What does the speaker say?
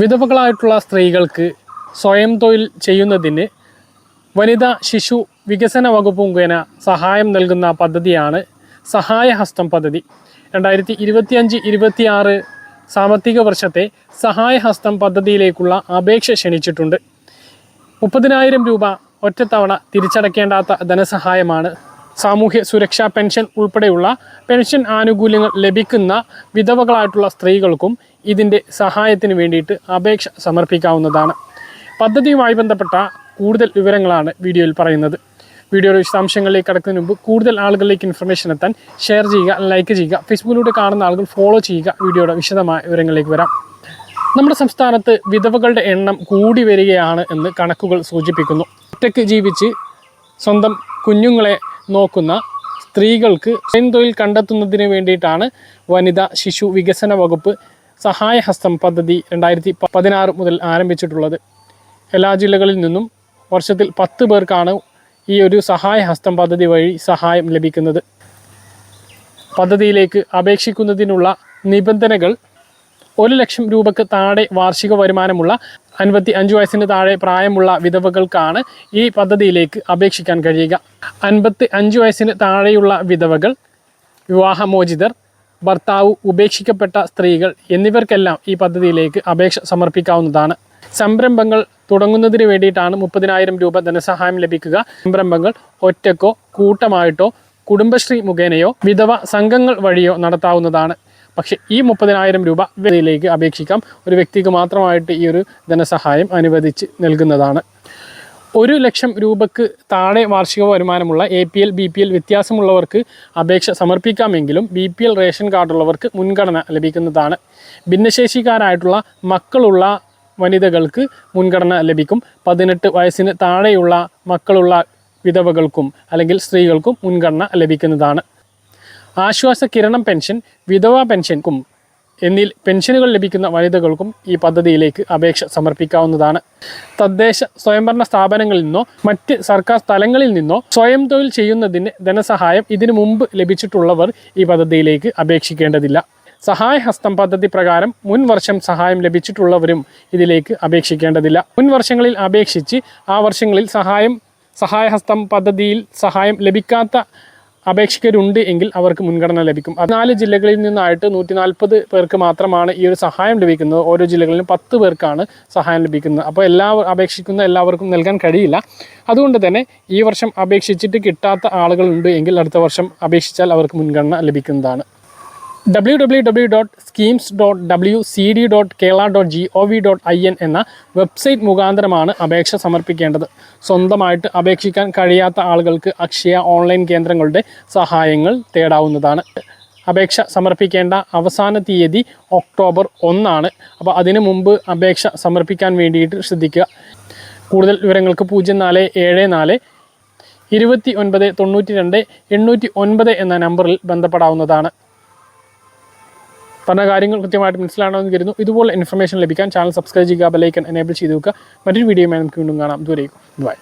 വിധവകളായിട്ടുള്ള സ്ത്രീകൾക്ക് സ്വയം തൊഴിൽ ചെയ്യുന്നതിന് വനിതാ ശിശു വികസന വകുപ്പ് മുഖേന സഹായം നൽകുന്ന പദ്ധതിയാണ് സഹായഹസ്തം പദ്ധതി. രണ്ടായിരത്തി ഇരുപത്തിയഞ്ച് ഇരുപത്തിയാറ് സാമ്പത്തിക വർഷത്തെ സഹായഹസ്തം പദ്ധതിയിലേക്കുള്ള അപേക്ഷ ക്ഷണിച്ചിട്ടുണ്ട്. മുപ്പതിനായിരം രൂപ ഒറ്റത്തവണ തിരിച്ചടയ്ക്കേണ്ടാത്ത ധനസഹായമാണ് സാമൂഹ്യ സുരക്ഷാ പെൻഷൻ ഉൾപ്പെടെയുള്ള പെൻഷൻ ആനുകൂല്യങ്ങൾ ലഭിക്കുന്ന വിധവകളായിട്ടുള്ള സ്ത്രീകൾക്കും ഇതിന്റെ സഹായത്തിന് വേണ്ടിയിട്ട് അപേക്ഷ സമർപ്പിക്കാവുന്നതാണ്. പദ്ധതിയുമായി ബന്ധപ്പെട്ട കൂടുതൽ വിവരങ്ങളാണ് വീഡിയോയിൽ പറയുന്നത്. വീഡിയോയുടെ വിശദാംശങ്ങളിലേക്ക് കടക്കുന്നതിന് മുമ്പ് കൂടുതൽ ആളുകളിലേക്ക് ഇൻഫർമേഷൻ എത്താൻ ഷെയർ ചെയ്യുക ലൈക്ക് ചെയ്യുക ഫേസ്ബുക്കിലൂടെ കാണുന്ന ആളുകൾ ഫോളോ ചെയ്യുക വീഡിയോയുടെ വിശദമായ വിവരങ്ങളിലേക്ക് വരാം. നമ്മുടെ സംസ്ഥാനത്ത് വിധവകളുടെ എണ്ണം കൂടി വരികയാണ് എന്ന് കണക്കുകൾ സൂചിപ്പിക്കുന്നു. ഒറ്റയ്ക്ക് ജീവിച്ച് സ്വന്തം കുഞ്ഞുങ്ങളെ നോക്കുന്ന സ്ത്രീകൾക്ക് സ്വയം തൊഴിൽ കണ്ടെത്തുന്നതിന് വേണ്ടിയിട്ടാണ് വനിതാ ശിശു വികസന വകുപ്പ് സഹായഹസ്തം പദ്ധതി രണ്ടായിരത്തി പതിനാറ് മുതൽ ആരംഭിച്ചിട്ടുള്ളത്. എല്ലാ ജില്ലകളിൽ നിന്നും വർഷത്തിൽ പത്ത് പേർക്കാണ് ഈ ഒരു സഹായഹസ്തം പദ്ധതി വഴി സഹായം ലഭിക്കുന്നത്. പദ്ധതിയിലേക്ക് അപേക്ഷിക്കുന്നതിനുള്ള നിബന്ധനകൾ ഒരു ലക്ഷം രൂപക്ക് താഴെ വാർഷിക വരുമാനമുള്ള അൻപത്തി അഞ്ച് വയസ്സിന് താഴെ പ്രായമുള്ള വിധവകൾക്കാണ് ഈ പദ്ധതിയിലേക്ക് അപേക്ഷിക്കാൻ കഴിയുക. അൻപത്തി അഞ്ച് വയസ്സിന് താഴെയുള്ള വിധവകൾ വിവാഹമോചിതർ ഭർത്താവ് ഉപേക്ഷിക്കപ്പെട്ട സ്ത്രീകൾ എന്നിവർക്കെല്ലാം ഈ പദ്ധതിയിലേക്ക് അപേക്ഷ സമർപ്പിക്കാവുന്നതാണ്. സംരംഭങ്ങൾ തുടങ്ങുന്നതിന് വേണ്ടിയിട്ടാണ് മുപ്പതിനായിരം രൂപ ധനസഹായം ലഭിക്കുക. സംരംഭങ്ങൾ ഒറ്റക്കോ കൂട്ടമായിട്ടോ കുടുംബശ്രീ മുഖേനയോ വിധവ സംഘങ്ങൾ വഴിയോ നടത്താവുന്നതാണ്. പക്ഷേ ഈ മുപ്പതിനായിരം രൂപ വ്യക്തിയിലേക്ക് അപേക്ഷിക്കാം. ഒരു വ്യക്തിക്ക് മാത്രമായിട്ട് ഈ ഒരു ധനസഹായം അനുവദിച്ച് നൽകുന്നതാണ്. ഒരു ലക്ഷം രൂപയ്ക്ക് താഴെ വാർഷിക വരുമാനമുള്ള A P L B P L വ്യത്യാസമുള്ളവർക്ക് അപേക്ഷ സമർപ്പിക്കാമെങ്കിലും ബി പി എൽ റേഷൻ കാർഡുള്ളവർക്ക് മുൻഗണന ലഭിക്കുന്നതാണ്. ഭിന്നശേഷിക്കാരായിട്ടുള്ള മക്കളുള്ള വനിതകൾക്ക് മുൻഗണന ലഭിക്കും. പതിനെട്ട് വയസ്സിന് താഴെയുള്ള മക്കളുള്ള വിധവകൾക്കും അല്ലെങ്കിൽ സ്ത്രീകൾക്കും മുൻഗണന ലഭിക്കുന്നതാണ്. ആശ്വാസ കിരണം പെൻഷൻ വിധവ പെൻഷൻക്കും എന്നീ പെൻഷനുകൾ ലഭിക്കുന്ന വനിതകൾക്കും ഈ പദ്ധതിയിലേക്ക് അപേക്ഷ സമർപ്പിക്കാവുന്നതാണ്. തദ്ദേശ സ്വയംഭരണ സ്ഥാപനങ്ങളിൽ നിന്നോ മറ്റ് സർക്കാർ സ്ഥലങ്ങളിൽ നിന്നോ സ്വയം തൊഴിൽ ചെയ്യുന്നതിന് ധനസഹായം ഇതിനു മുമ്പ് ലഭിച്ചിട്ടുള്ളവർ ഈ പദ്ധതിയിലേക്ക് അപേക്ഷിക്കേണ്ടതില്ല. സഹായഹസ്തം പദ്ധതി പ്രകാരം മുൻ വർഷം സഹായം ലഭിച്ചിട്ടുള്ളവരും ഇതിലേക്ക് അപേക്ഷിക്കേണ്ടതില്ല. മുൻ വർഷങ്ങളിൽ അപേക്ഷിച്ച് ആ വർഷങ്ങളിൽ സഹായം സഹായഹസ്തം പദ്ധതിയിൽ സഹായം ലഭിക്കാത്ത അപേക്ഷകരുണ്ട് എങ്കിൽ അവർക്ക് മുൻഗണന ലഭിക്കും. നാല് ജില്ലകളിൽ നിന്നായിട്ട് നൂറ്റി നാൽപ്പത് പേർക്ക് മാത്രമാണ് ഈ ഒരു സഹായം ലഭിക്കുന്നത്. ഓരോ ജില്ലകളിലും പത്ത് പേർക്കാണ് സഹായം ലഭിക്കുന്നത്. അപ്പോൾ എല്ലാ അപേക്ഷിക്കുന്ന എല്ലാവർക്കും നൽകാൻ കഴിയില്ല. അതുകൊണ്ട് തന്നെ ഈ വർഷം അപേക്ഷിച്ചിട്ട് കിട്ടാത്ത ആളുകളുണ്ട് എങ്കിൽ അടുത്ത വർഷം അപേക്ഷിച്ചാൽ അവർക്ക് മുൻഗണന ലഭിക്കുന്നതാണ്. W W W dot schemes dot W C D dot Kerala dot G O V dot I N എന്ന വെബ്സൈറ്റ് മുഖാന്തരമാണ് അപേക്ഷ സമർപ്പിക്കേണ്ടത്. സ്വന്തമായിട്ട് അപേക്ഷിക്കാൻ കഴിയാത്ത ആളുകൾക്ക് അക്ഷയ ഓൺലൈൻ കേന്ദ്രങ്ങളുടെ സഹായങ്ങൾ തേടാവുന്നതാണ്. അപേക്ഷ സമർപ്പിക്കേണ്ട അവസാന തീയതി ഒക്ടോബർ ഒന്നാണ്. അപ്പോൾ അതിനു മുമ്പ് അപേക്ഷ സമർപ്പിക്കാൻ വേണ്ടിയിട്ട് ശ്രദ്ധിക്കുക. കൂടുതൽ വിവരങ്ങൾക്ക് പൂജ്യം നാല് ഏഴ് നാല് ഇരുപത്തി ഒൻപത് തൊണ്ണൂറ്റി രണ്ട് എണ്ണൂറ്റി ഒൻപത് എന്ന നമ്പറിൽ ബന്ധപ്പെടാവുന്നതാണ്. പറഞ്ഞ കാര്യങ്ങൾ കൃത്യമായിട്ട് മനസ്സിലാണെന്ന് കരുതുന്നു. ഇതുപോലെ ഇൻഫർമേഷൻ ലഭിക്കാൻ ചാനൽ സബ്സ്ക്രൈബ് ചെയ്യുക ബെലൈക്കൻ എനേബിൾ ചെയ്ത് വെക്കുക. മറ്റൊരു വീഡിയോയുമായി നമുക്ക് വീണ്ടും കാണാം. ദൂരേക്കും ബൈ